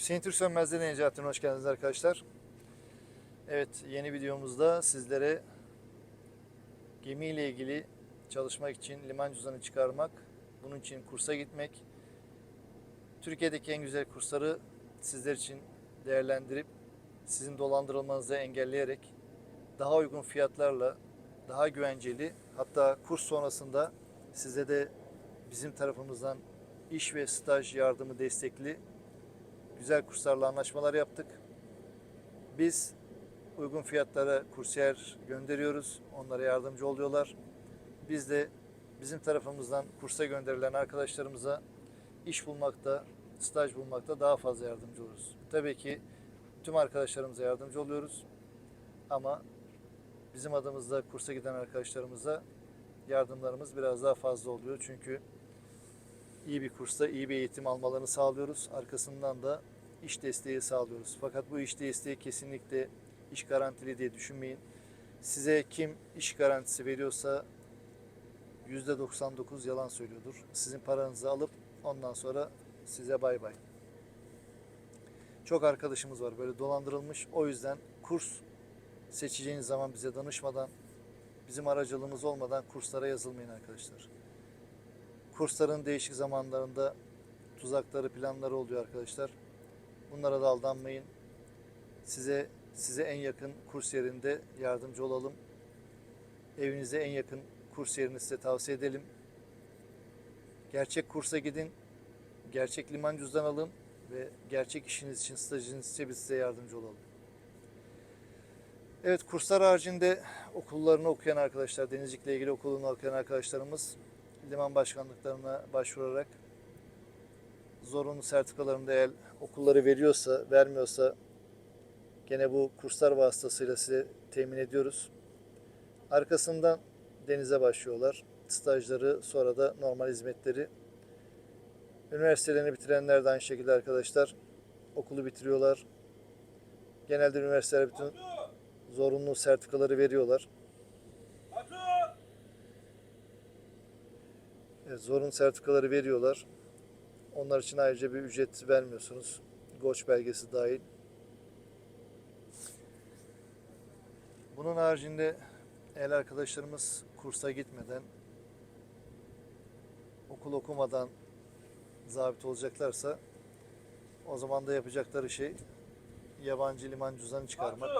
Hüseyin Türk Sönmez'de Necati'ne hoş geldiniz arkadaşlar. Evet yeni videomuzda sizlere gemiyle ilgili çalışmak için liman cüzdanı çıkarmak, bunun için kursa gitmek, Türkiye'deki en güzel kursları sizler için değerlendirip sizin dolandırılmanızı engelleyerek daha uygun fiyatlarla daha güvenceli hatta kurs sonrasında size de bizim tarafımızdan iş ve staj yardımı destekli güzel kurslarla anlaşmalar yaptık. Biz uygun fiyatlara kursiyer gönderiyoruz. Onlara yardımcı oluyorlar. Biz de bizim tarafımızdan kursa gönderilen arkadaşlarımıza iş bulmakta, staj bulmakta daha fazla yardımcı oluruz. Tabii ki tüm arkadaşlarımıza yardımcı oluyoruz. Ama bizim adımızda kursa giden arkadaşlarımıza yardımlarımız biraz daha fazla oluyor. Çünkü iyi bir kursta iyi bir eğitim almalarını sağlıyoruz. Arkasından da iş desteği sağlıyoruz. Fakat bu iş desteği kesinlikle iş garantili diye düşünmeyin. Size kim iş garantisi veriyorsa %99 yalan söylüyordur. Sizin paranızı alıp ondan sonra size bay bay. Çok arkadaşımız var böyle dolandırılmış. O yüzden kurs seçeceğiniz zaman bize danışmadan, bizim aracılığımız olmadan kurslara yazılmayın arkadaşlar. Kursların değişik zamanlarında tuzakları, planları oluyor arkadaşlar. Bunlara da aldanmayın. Size size en yakın kurs yerinde yardımcı olalım. Evinize en yakın kurs yerini size tavsiye edelim. Gerçek kursa gidin. Gerçek liman cüzdan alın ve gerçek işiniz için, stajınız için biz size yardımcı olalım. Evet kurslar haricinde okullarını okuyan arkadaşlar, denizcilikle ilgili okulunu okuyan arkadaşlarımız liman başkanlıklarına başvurarak zorunlu sertifikalarını da eğer okulları veriyorsa, vermiyorsa gene bu kurslar vasıtasıyla size temin ediyoruz. Arkasından denize başlıyorlar. Stajları sonra da normal hizmetleri. Üniversitelerini bitirenler de aynı şekilde arkadaşlar okulu bitiriyorlar. Genelde üniversiteler bütün zorunlu sertifikaları veriyorlar. Evet, zorunlu sertifikaları veriyorlar. Onlar için ayrıca bir ücret vermiyorsunuz. Goç belgesi dahil. Bunun haricinde el arkadaşlarımız kursa gitmeden, okul okumadan zabit olacaklarsa o zaman da yapacakları şey yabancı liman cüzdanı çıkarmak.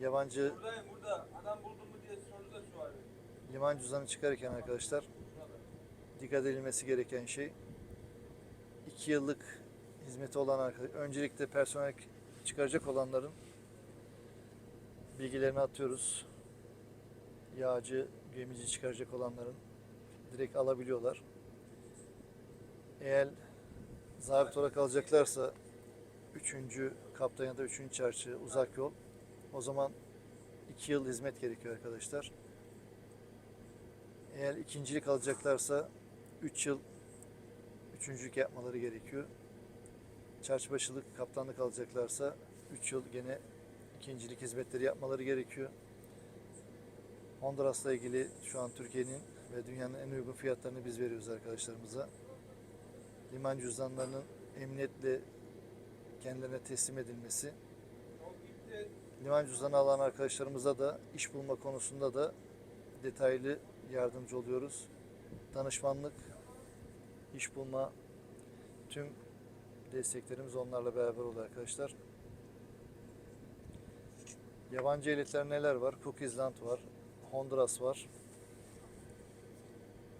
Yabancı buradayım burada. Adam buldun mu diye soru da şu abi. liman cüzdanı çıkarırken arkadaşlar dikkat edilmesi gereken şey 2 yıllık hizmeti olan arkadaş, öncelikle personel çıkaracak olanların bilgilerini atıyoruz. Yağcı, gemici çıkaracak olanların direkt alabiliyorlar. Eğer zabit olarak alacaklarsa 3. kaptan ya da 3. çarşı uzak yol o zaman 2 yıl hizmet gerekiyor arkadaşlar. Eğer ikincilik alacaklarsa 3 yıl üçüncülük yapmaları gerekiyor. Çarşıbaşılık, kaptanlık alacaklarsa 3 yıl gene ikincilik hizmetleri yapmaları gerekiyor. Honduras'la ilgili şu an Türkiye'nin ve dünyanın en uygun fiyatlarını biz veriyoruz arkadaşlarımıza. Liman cüzdanlarının emniyetle kendilerine teslim edilmesi. Liman cüzdanı alan arkadaşlarımıza da iş bulma konusunda da detaylı yardımcı oluyoruz. Danışmanlık, iş bulma, tüm desteklerimiz onlarla beraber oluyor arkadaşlar. Yabancı ehliyetler neler var? Cook Island var, Honduras var,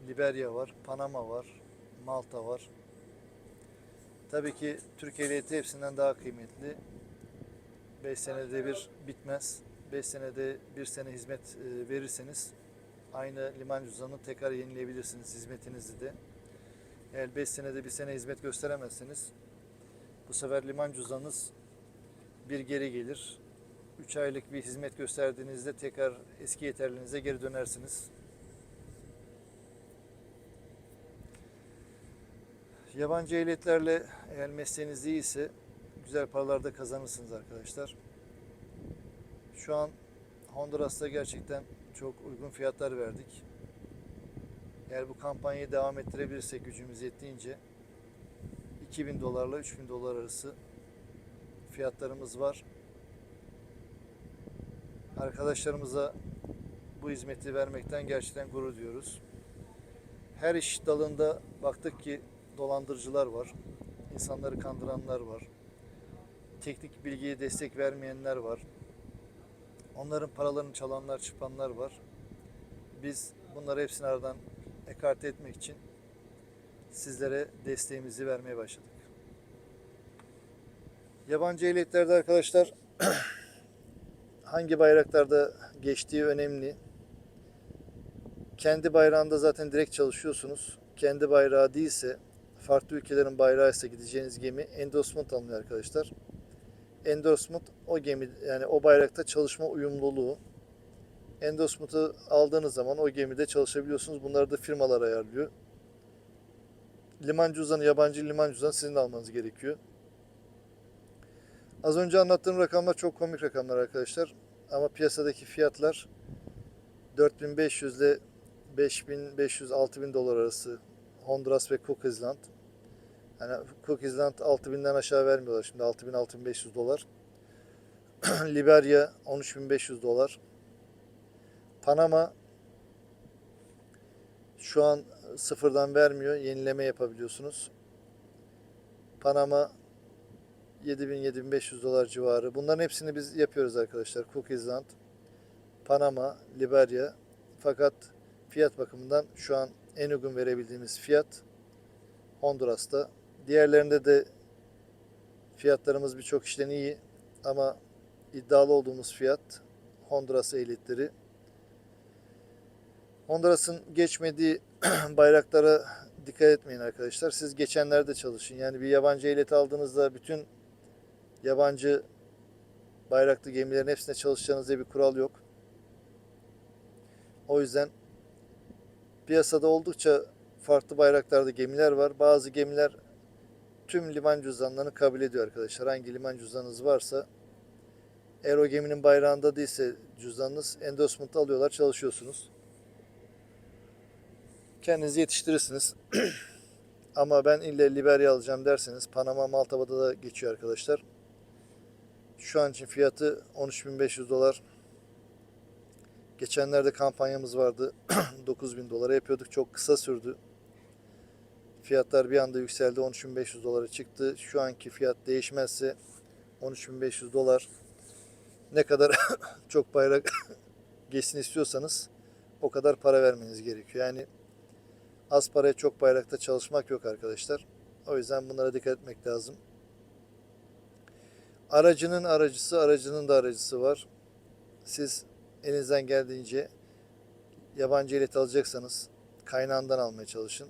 Liberya var, Panama var, Malta var. Tabii ki Türk ehliyeti hepsinden daha kıymetli. 5 senede bir bitmez. 5 senede bir sene hizmet e, verirseniz aynı liman cüzdanını tekrar yenileyebilirsiniz hizmetinizi de. Eğer 5 senede bir sene hizmet gösteremezseniz bu sefer liman cüzdanınız bir geri gelir. 3 aylık bir hizmet gösterdiğinizde tekrar eski yeterliliğinize geri dönersiniz. Yabancı ehliyetlerle eğer mesleğiniz iyiyse güzel paralar da kazanırsınız arkadaşlar. Şu an Honduras'ta gerçekten çok uygun fiyatlar verdik. Eğer bu kampanyayı devam ettirebilirsek gücümüz yettiğince 2000 dolarla 3000 dolar arası fiyatlarımız var. Arkadaşlarımıza bu hizmeti vermekten gerçekten gurur duyuyoruz. Her iş dalında baktık ki dolandırıcılar var. insanları kandıranlar var. Teknik bilgiye destek vermeyenler var. Onların paralarını çalanlar, çıpanlar var. Biz bunları hepsini aradan ekarte etmek için sizlere desteğimizi vermeye başladık. Yabancı ehliyetlerde arkadaşlar hangi bayraklarda geçtiği önemli. Kendi bayrağında zaten direkt çalışıyorsunuz. Kendi bayrağı değilse, farklı ülkelerin bayrağı ise gideceğiniz gemi endorsement alınıyor arkadaşlar. Endorsement o gemi yani o bayrakta çalışma uyumluluğu. Endorsement'ı aldığınız zaman o gemide çalışabiliyorsunuz. Bunları da firmalar ayarlıyor. Liman cüzdanı, yabancı liman cüzdanı sizin almanız gerekiyor. Az önce anlattığım rakamlar çok komik rakamlar arkadaşlar. Ama piyasadaki fiyatlar 4500 ile 5500-6000 dolar arası Honduras ve Cook Island. Yani Cook Island 6000'den aşağı vermiyorlar şimdi 6000-6500 dolar. Liberya 13500 dolar. Panama şu an sıfırdan vermiyor. Yenileme yapabiliyorsunuz. Panama 7000-7500 dolar civarı. Bunların hepsini biz yapıyoruz arkadaşlar. Cook Island, Panama, Liberya. Fakat fiyat bakımından şu an en uygun verebildiğimiz fiyat Honduras'ta. Diğerlerinde de fiyatlarımız birçok işten iyi ama iddialı olduğumuz fiyat Honduras ehliyetleri. Honduras'ın geçmediği bayraklara dikkat etmeyin arkadaşlar. Siz geçenlerde çalışın. Yani bir yabancı ehliyet aldığınızda bütün yabancı bayraklı gemilerin hepsine çalışacağınız diye bir kural yok. O yüzden piyasada oldukça farklı bayraklarda gemiler var. Bazı gemiler tüm liman cüzdanlarını kabul ediyor arkadaşlar. Hangi liman cüzdanınız varsa eğer o geminin bayrağında değilse cüzdanınız endorsement alıyorlar çalışıyorsunuz. Kendinizi yetiştirirsiniz. Ama ben ille Liberya alacağım derseniz Panama Malta'da da geçiyor arkadaşlar. Şu an için fiyatı 13.500 dolar. Geçenlerde kampanyamız vardı. 9.000 dolara yapıyorduk. Çok kısa sürdü. Fiyatlar bir anda yükseldi. 13.500 dolara çıktı. Şu anki fiyat değişmezse 13.500 dolar. Ne kadar çok bayrak geçsin istiyorsanız o kadar para vermeniz gerekiyor. Yani az paraya çok bayrakta çalışmak yok arkadaşlar. O yüzden bunlara dikkat etmek lazım. Aracının aracısı, aracının da aracısı var. Siz elinizden geldiğince yabancı ehliyet alacaksanız kaynağından almaya çalışın.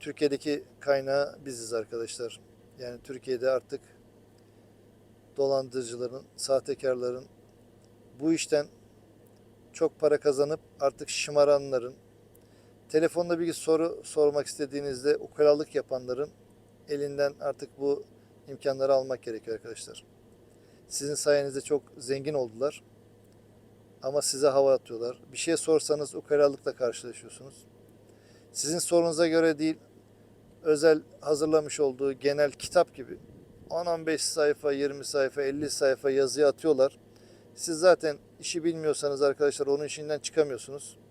Türkiye'deki kaynağı biziz arkadaşlar. Yani Türkiye'de artık dolandırıcıların, sahtekarların bu işten çok para kazanıp artık şımaranların, telefonda bir soru sormak istediğinizde ukalalık yapanların elinden artık bu imkanları almak gerekiyor arkadaşlar. Sizin sayenizde çok zengin oldular. Ama size hava atıyorlar. Bir şey sorsanız ukalalıkla karşılaşıyorsunuz. Sizin sorunuza göre değil, özel hazırlamış olduğu genel kitap gibi 10-15 sayfa, 20 sayfa, 50 sayfa yazı atıyorlar. Siz zaten işi bilmiyorsanız arkadaşlar onun içinden çıkamıyorsunuz.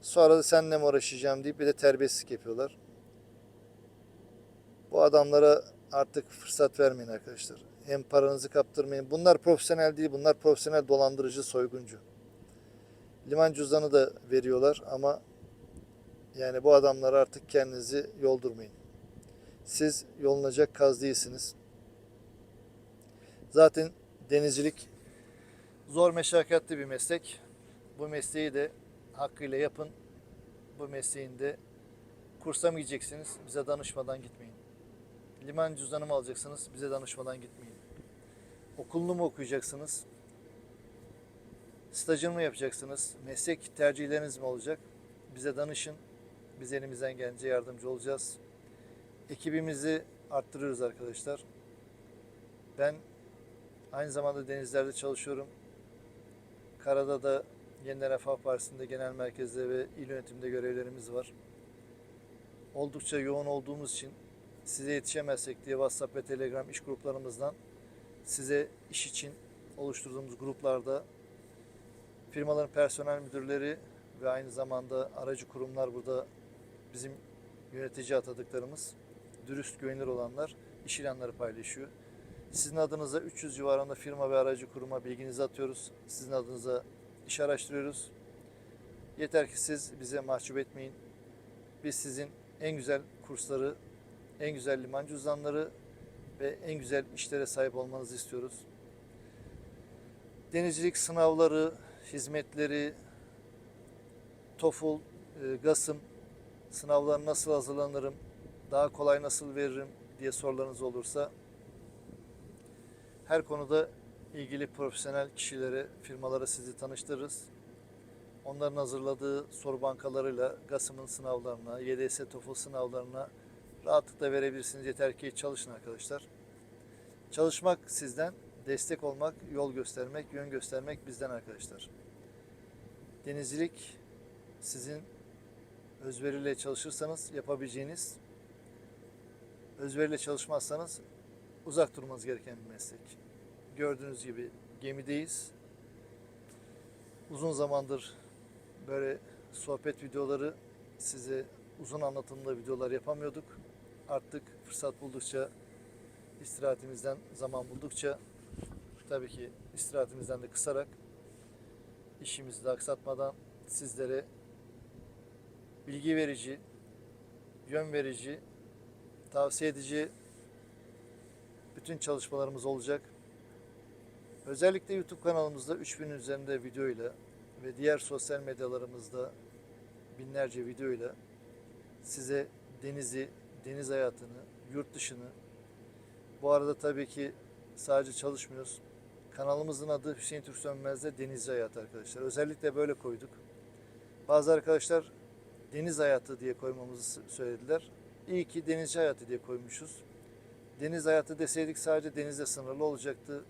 Sonra da seninle mi uğraşacağım deyip bir de terbiyesizlik yapıyorlar. Bu adamlara artık fırsat vermeyin arkadaşlar. Hem paranızı kaptırmayın. Bunlar profesyonel değil. Bunlar profesyonel dolandırıcı, soyguncu. Liman cüzdanı da veriyorlar ama yani bu adamlara artık kendinizi yoldurmayın. Siz yolunacak kaz değilsiniz. Zaten denizcilik zor meşakkatli bir meslek. Bu mesleği de hakkıyla yapın. Bu mesleğinde kursa mı gideceksiniz? Bize danışmadan gitmeyin. Liman cüzdanı mı alacaksınız? Bize danışmadan gitmeyin. Okulunu mu okuyacaksınız? Stajını mı yapacaksınız? Meslek tercihleriniz mi olacak? Bize danışın. Biz elimizden gelince yardımcı olacağız. Ekibimizi arttırıyoruz arkadaşlar. Ben aynı zamanda denizlerde çalışıyorum. Karada da Yeniler Refah Partisi'nde genel merkezde ve il yönetiminde görevlerimiz var. Oldukça yoğun olduğumuz için size yetişemezsek diye WhatsApp ve Telegram iş gruplarımızdan size iş için oluşturduğumuz gruplarda firmaların personel müdürleri ve aynı zamanda aracı kurumlar burada bizim yönetici atadıklarımız dürüst güvenilir olanlar iş ilanları paylaşıyor. Sizin adınıza 300 civarında firma ve aracı kuruma bilginizi atıyoruz. Sizin adınıza iş araştırıyoruz. Yeter ki siz bize mahcup etmeyin. Biz sizin en güzel kursları, en güzel liman cüzdanları ve en güzel işlere sahip olmanızı istiyoruz. Denizcilik sınavları, hizmetleri, TOEFL, e, GASM sınavlarına nasıl hazırlanırım, daha kolay nasıl veririm diye sorularınız olursa her konuda ilgili profesyonel kişilere, firmalara sizi tanıştırırız. Onların hazırladığı soru bankalarıyla GASM'ın sınavlarına, YDS TOEFL sınavlarına rahatlıkla verebilirsiniz. Yeter ki çalışın arkadaşlar. Çalışmak sizden, destek olmak, yol göstermek, yön göstermek bizden arkadaşlar. Denizcilik sizin özveriyle çalışırsanız yapabileceğiniz, özveriyle çalışmazsanız uzak durmanız gereken bir meslek. Gördüğünüz gibi gemideyiz. Uzun zamandır böyle sohbet videoları size uzun anlatımlı videolar yapamıyorduk. Artık fırsat buldukça istirahatimizden zaman buldukça tabii ki istirahatimizden de kısarak işimizi de aksatmadan sizlere bilgi verici, yön verici, tavsiye edici bütün çalışmalarımız olacak. Özellikle YouTube kanalımızda 3000 üzerinde videoyla ve diğer sosyal medyalarımızda binlerce videoyla size denizi, deniz hayatını, yurt dışını bu arada tabii ki sadece çalışmıyoruz. Kanalımızın adı Hüseyin Türk Sönmez'de Denizci Hayatı arkadaşlar. Özellikle böyle koyduk. Bazı arkadaşlar deniz hayatı diye koymamızı söylediler. İyi ki denizci hayatı diye koymuşuz. Deniz hayatı deseydik sadece denizle sınırlı olacaktı.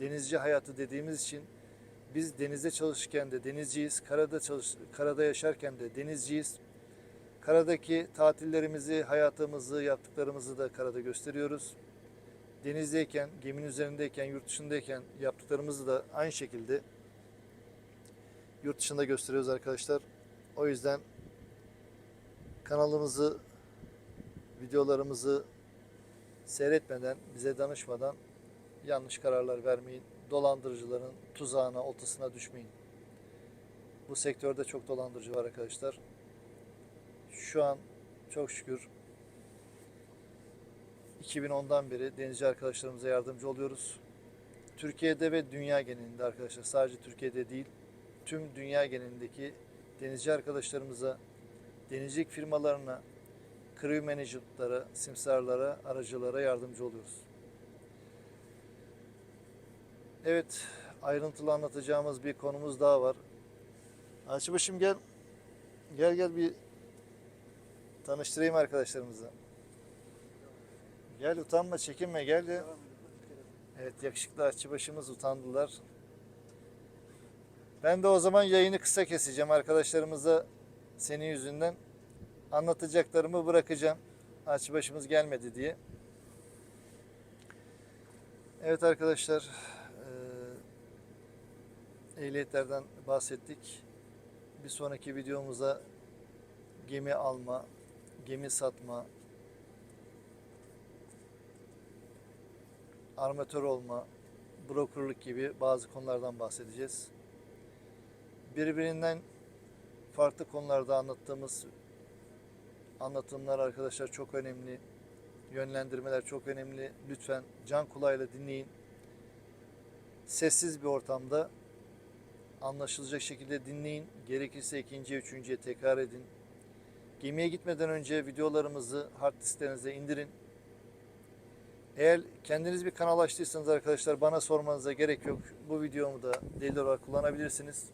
Denizci hayatı dediğimiz için biz denizde çalışırken de denizciyiz, karada çalış karada yaşarken de denizciyiz. Karadaki tatillerimizi, hayatımızı, yaptıklarımızı da karada gösteriyoruz. Denizdeyken, geminin üzerindeyken, yurt dışındayken yaptıklarımızı da aynı şekilde yurt dışında gösteriyoruz arkadaşlar. O yüzden kanalımızı, videolarımızı seyretmeden, bize danışmadan yanlış kararlar vermeyin. Dolandırıcıların tuzağına, oltasına düşmeyin. Bu sektörde çok dolandırıcı var arkadaşlar. Şu an çok şükür 2010'dan beri denizci arkadaşlarımıza yardımcı oluyoruz. Türkiye'de ve dünya genelinde arkadaşlar sadece Türkiye'de değil tüm dünya genelindeki denizci arkadaşlarımıza, denizcilik firmalarına, crew management'lara, simsarlara, aracılara yardımcı oluyoruz. Evet, ayrıntılı anlatacağımız bir konumuz daha var. Açıbaşım gel. Gel gel bir tanıştırayım arkadaşlarımızla. Gel utanma, çekinme gel ya. Evet, yakışıklı aşçıbaşımız utandılar. Ben de o zaman yayını kısa keseceğim arkadaşlarımıza senin yüzünden. Anlatacaklarımı bırakacağım. Açıbaşımız gelmedi diye. Evet arkadaşlar, ehliyetlerden bahsettik. Bir sonraki videomuza gemi alma, gemi satma, armatör olma, brokerlık gibi bazı konulardan bahsedeceğiz. Birbirinden farklı konularda anlattığımız anlatımlar arkadaşlar çok önemli. Yönlendirmeler çok önemli. Lütfen can kulağıyla dinleyin. Sessiz bir ortamda anlaşılacak şekilde dinleyin. Gerekirse ikinciye, üçüncüye tekrar edin. Gemiye gitmeden önce videolarımızı hard disklerinize indirin. Eğer kendiniz bir kanal açtıysanız arkadaşlar bana sormanıza gerek yok. Bu videomu da delil olarak kullanabilirsiniz.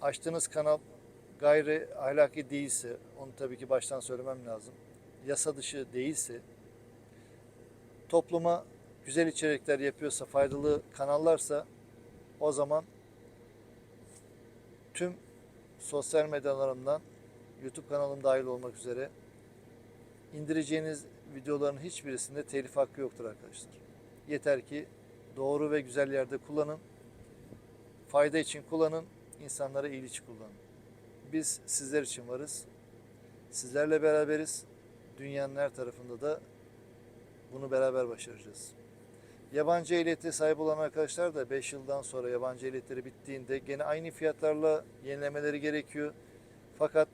Açtığınız kanal gayri ahlaki değilse, onu tabii ki baştan söylemem lazım. Yasa dışı değilse, topluma güzel içerikler yapıyorsa, faydalı kanallarsa o zaman tüm sosyal medyalarımdan YouTube kanalım dahil olmak üzere indireceğiniz videoların hiçbirisinde telif hakkı yoktur arkadaşlar. Yeter ki doğru ve güzel yerde kullanın. Fayda için kullanın, insanlara iyilik için kullanın. Biz sizler için varız. Sizlerle beraberiz. Dünyanın her tarafında da bunu beraber başaracağız. Yabancı ehliyete sahip olan arkadaşlar da 5 yıldan sonra yabancı ehliyetleri bittiğinde gene aynı fiyatlarla yenilemeleri gerekiyor. Fakat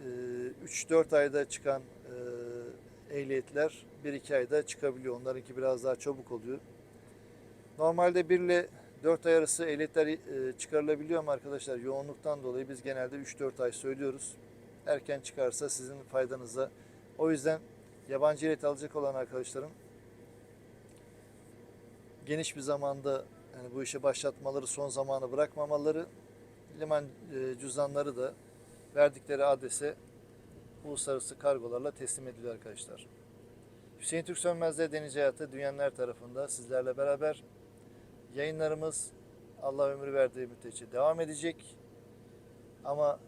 e, 3-4 ayda çıkan e, ehliyetler 1-2 ayda çıkabiliyor. Onlarınki biraz daha çabuk oluyor. Normalde 1 ile 4 ay arası ehliyetler e, çıkarılabiliyor ama arkadaşlar yoğunluktan dolayı biz genelde 3-4 ay söylüyoruz. Erken çıkarsa sizin faydanıza. O yüzden yabancı ehliyet alacak olan arkadaşlarım geniş bir zamanda yani bu işe başlatmaları, son zamanı bırakmamaları, liman e, cüzdanları da verdikleri adrese uluslararası kargolarla teslim ediliyor arkadaşlar. Hüseyin Türk Sönmez'de Deniz Hayatı dünyanın her tarafında sizlerle beraber yayınlarımız Allah ömrü verdiği müddetçe devam edecek. Ama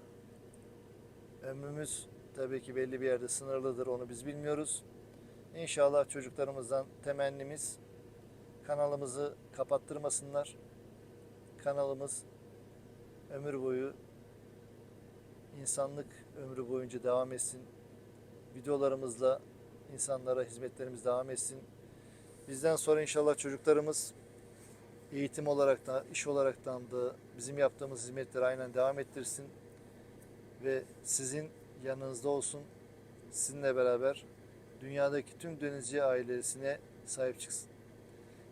ömrümüz tabii ki belli bir yerde sınırlıdır onu biz bilmiyoruz. İnşallah çocuklarımızdan temennimiz kanalımızı kapattırmasınlar. Kanalımız ömür boyu insanlık ömrü boyunca devam etsin. Videolarımızla insanlara hizmetlerimiz devam etsin. Bizden sonra inşallah çocuklarımız eğitim olarak da, iş olaraktan da bizim yaptığımız hizmetleri aynen devam ettirsin ve sizin yanınızda olsun. Sizinle beraber dünyadaki tüm denizci ailesine sahip çıksın.